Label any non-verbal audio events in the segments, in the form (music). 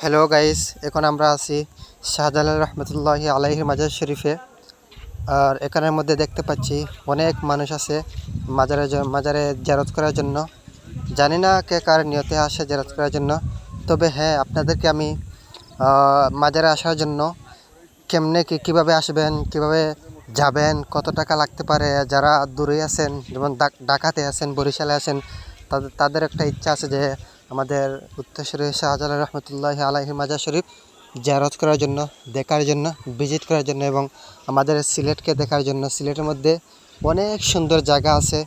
Hello guys এখন আমরা আছি শাহজালাল রহমতুল্লাহি আলাইহির মাজার শরীফে। আর এখানের মধ্যে দেখতে পাচ্ছি অনেক মানুষ আছে মাজারে মাজারে জেরত করার জন্য। জানি না কে কার নিয়তে আসে জেরত করার জন্য। তবে হ্যাঁ আপনাদেরকে আমি মাজারে আসার জন্য কেমনে কি কীভাবে আসবেন, কীভাবে যাবেন, কত টাকা লাগতে পারে, যারা দূরে আছেন, যেমন ডাক- ঢাকাতে আছেন, বরিশালে আছেন, তাদের তাদের একটা ইচ্ছা আছে যে আমাদের উত্তরসূরি শাহজালাল রহমতুল্লাহ আলাহি মাজার শরীফ জিয়ারত করার জন্য, দেখার জন্য, ভিজিট করার জন্য এবং আমাদের সিলেটকে দেখার জন্য, সিলেটের মধ্যে অনেক সুন্দর জায়গা আছে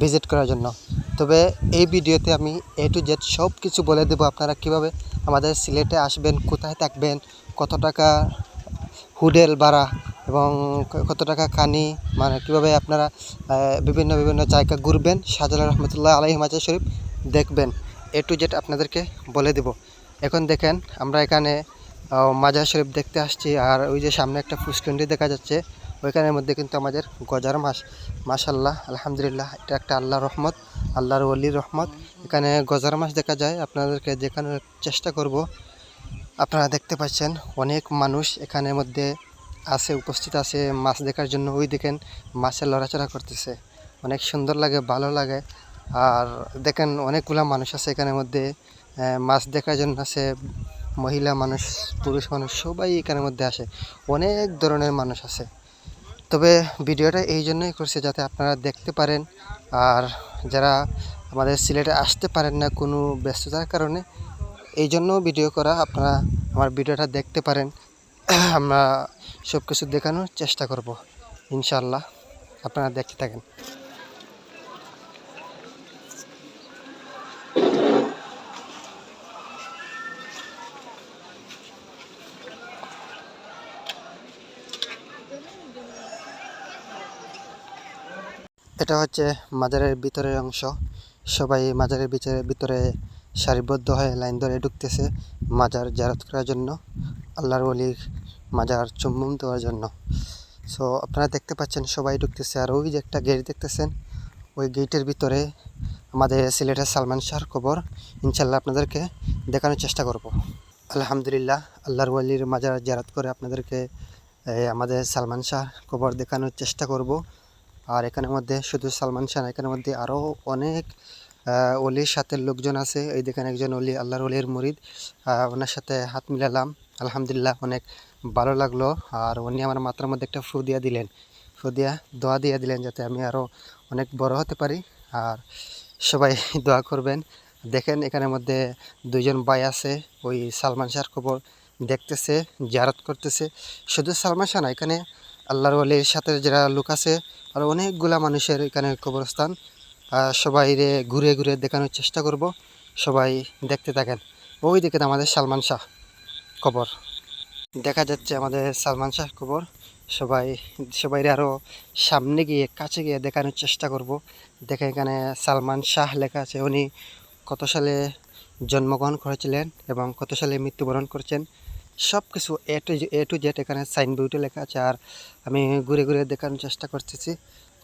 ভিজিট করার জন্য। তবে এই ভিডিওতে আমি এ টু জেড সব কিছু বলে দেবো আপনারা কীভাবে আমাদের সিলেটে আসবেন, কোথায় থাকবেন, কত টাকা হুডেল ভাড়া এবং কত টাকা কানি মানে কীভাবে আপনারা বিভিন্ন বিভিন্ন জায়গা ঘুরবেন, শাহজালাল রহমতুল্লাহ আলহি মাজার শরীফ দেখবেন। এ টু জেড আপনাদেরকে বলে দেব। এখন দেখেন, আমরা এখানে মাজার শরীফ দেখতে আসছি, আর ওই যে সামনে একটা ফুসকুন্ডি দেখা যাচ্ছে, ওইখানের মধ্যে কিন্তু আমাদের গজার মাস। মাশাল্লাহ আলহামদুলিল্লাহ, এটা একটা আল্লাহর রহমত, আল্লাহর ওলির রহমত। এখানে গজার মাস দেখা যায়, আপনাদেরকে দেখানোর চেষ্টা করব, আপনারা দেখতে পাচ্ছেন, অনেক মানুষ এখানের মধ্যে আছে, উপস্থিত আছে মাছ দেখার জন্য। ওই দেখেন, মাছের লড়াচড়া করতেছে। অনেক সুন্দর লাগে, ভালো লাগে। আর দেখেন অনেকগুলা মানুষ আছে এখানের মধ্যে মাছ দেখার জন্য আছে, মহিলা মানুষ, পুরুষ মানুষ, সবাই এখানের মধ্যে আসে। অনেক ধরনের মানুষ আছে। তবে ভিডিওটা এই জন্যই করছে যাতে আপনারা দেখতে পারেন, আর যারা আমাদের সিলেটে আসতে পারেন না কোনো ব্যস্ততার কারণে, এই জন্য ভিডিও করা আপনারা আমার ভিডিওটা দেখতে পারেন। (clears throat) আমরা সব কিছু দেখানোর চেষ্টা করব ইনশাল্লাহ আপনারা দেখতে থাকেন। এটা হচ্ছে মাজারের ভিতরের অংশ। সবাই মাজারের ভিতরে ভিতরে সারিবদ্ধ হয়ে লাইন ধরে ঢুকতেছে মাজার জারাত করার জন্য, আল্লাহর ওলির মাজার চুম্বন দেওয়ার জন্য। সো আপনারা দেখতে পাচ্ছেন সবাই ঢুকতেছে আর ওই যে একটা গেট দেখতেছেন, ওই গেটের ভিতরে আমাদের সিলেটের সালমান শাহর খবর ইনশাল্লাহ আপনাদেরকে দেখানোর চেষ্টা করব। আলহামদুলিল্লাহ, আল্লাহর ওলির মাজার জারাত করে আপনাদেরকে আমাদের সালমান শাহ খবর দেখানোর চেষ্টা করব। আর এখানের মধ্যে শুধু সালমান শাহ, এখানের মধ্যে আরও অনেক অলির সাথে লোকজন আছে। এই দেখেন একজন অলি, আল্লাহর অলির মুরিদ। ওনার সাথে হাত মিলালাম। আলহামদুলিল্লাহ অনেক ভালো লাগল। আর উনি আমার মাথার মধ্যে একটা ফু দিয়া দিলেন। ফু দিয়া দোয়া দিয়ে দিলেন যাতে আমি আরও অনেক বড় হতে পারি। আর সবাই (laughs) দোয়া করবেন। দেখেন এখানের মধ্যে দুইজন ভাই আছে। ওই সালমান শাহর খবর দেখতেছে জারাত করতেছে। শুধু সালমান শাহ না, এখানে আল্লাহর ওলির সাথে যারা লোক আছে, আর অনেকগুলা মানুষের এখানে কবরস্থান। সবাই ঘুরে ঘুরে দেখানোর চেষ্টা করব। সবাই দেখতে থাকেন। ওই দেখেন আমাদের সালমান শাহ কবর। দেখা যাচ্ছে আমাদের সালমান শাহ কবর। সবাই সবাই আরও সামনে গিয়ে, কাছে গিয়ে দেখানোর চেষ্টা করব। দেখে এখানে সালমান শাহ লেখা আছে, উনি কত সালে জন্মগ্রহণ করেছিলেন এবং কত সালে মৃত্যুবরণ করেছেন। সব কিছু A to A to Z এখানে সাইনবোর্ডে লেখা আছে। আর আমি ঘুরে ঘুরে দেখানোর চেষ্টা করতেছি।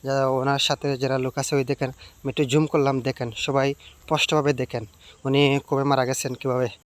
যারা ওনার সাথে যারা লোক আছে, ওই দেখেন, আমি একটু জুম করলাম, দেখেন, সবাই স্পষ্টভাবে দেখেন, উনি কবে মারা গেছেন, কীভাবে?